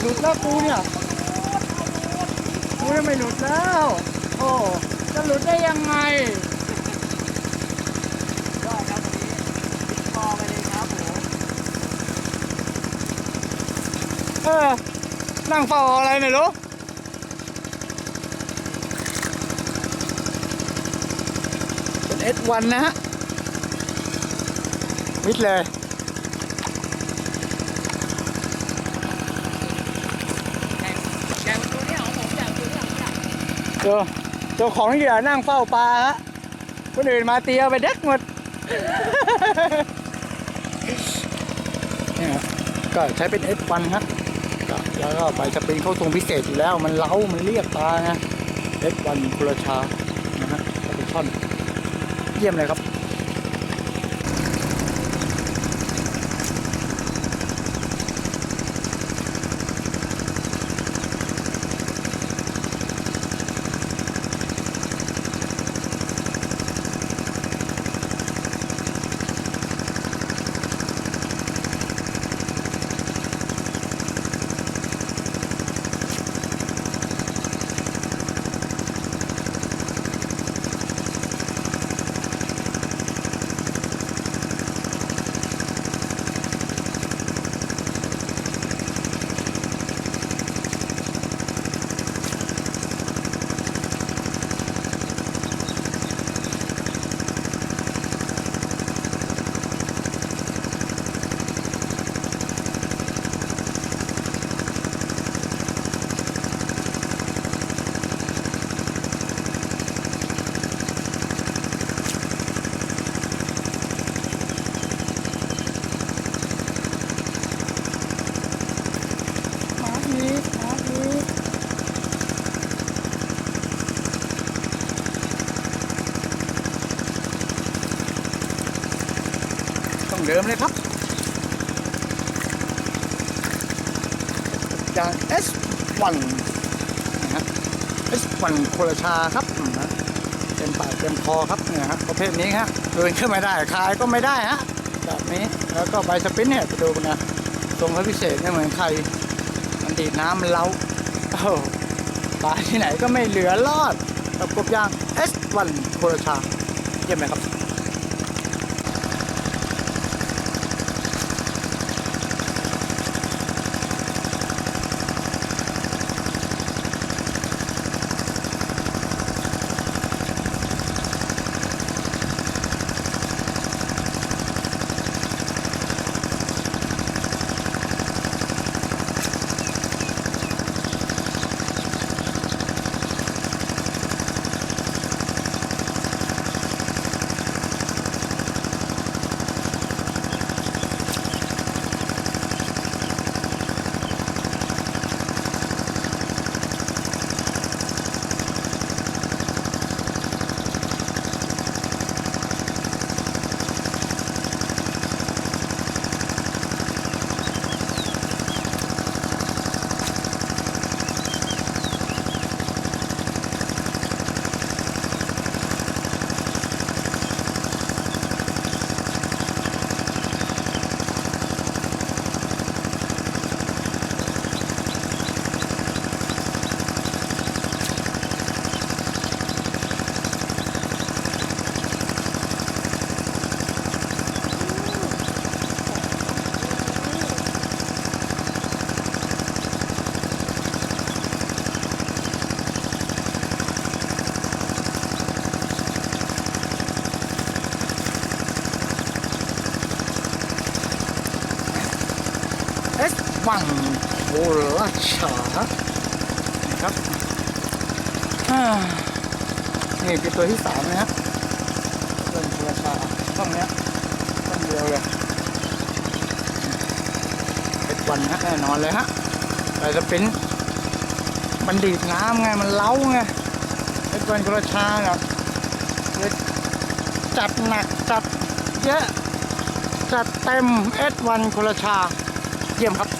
ไม่หลุดแล้วกูเนี่ยกูเนี่ยไม่หลุดแล้ว โอ้จะหลุดได้ยังไงยอดครับวันนี้ติดคอไปเลยครับผมเออนั่งเฝ้าอะไรไม่รู้เป็น S1 นะฮะมิดเลย แข่งแข่งตัว เนี้างตัวเนี้ยของผมเนี่ยตัวของเหยื่อนั่งเฝ้าปลาฮะคนอื่นมาเตียไปเด็กหมดนี่ก็ใช้เป็น S1 ฮะแล้วก็ไปสปริงเข้าทรงพิเศษอยู่แล้ว มันเล้ามันเรียกปลาไง S1 คุรชานะฮะเป็นช่อน เยี่ยมเลยครับ เดิมเลยครับอย่าง S1 นะครับ S1 โคลชาครับนะเต็มปากเต็มคอครับเนี่ยฮะประเภทนี้ฮะเดินขึ้นไม่ได้คลายก็ไม่ได้ฮะแบบนี้แล้วก็ใบสปินเนี่ยไปดูนะทรงพระพิเศษไม่เหมือนใครมันดีดน้ำมันเล้าโอ้โหปลาที่ไหนก็ไม่เหลือรอดกับกบยาง S1 โครชาเยี่ยมไหมครับ S วังโอราชานะครับนี่คือตัวที่สามนะฮะเรื่องโอราชาช่องเนี้ยช่องเดียวเลยเป็นวันนะแน่นอนเลยฮะแต่จะเป็นมันดีดน้ำไงมันเล้าไงเป็นวันโอราชาเนี่ยเลยจัดหนักจัดเยอะจัดเต็ม S1 โครชาเยี่ยมครับ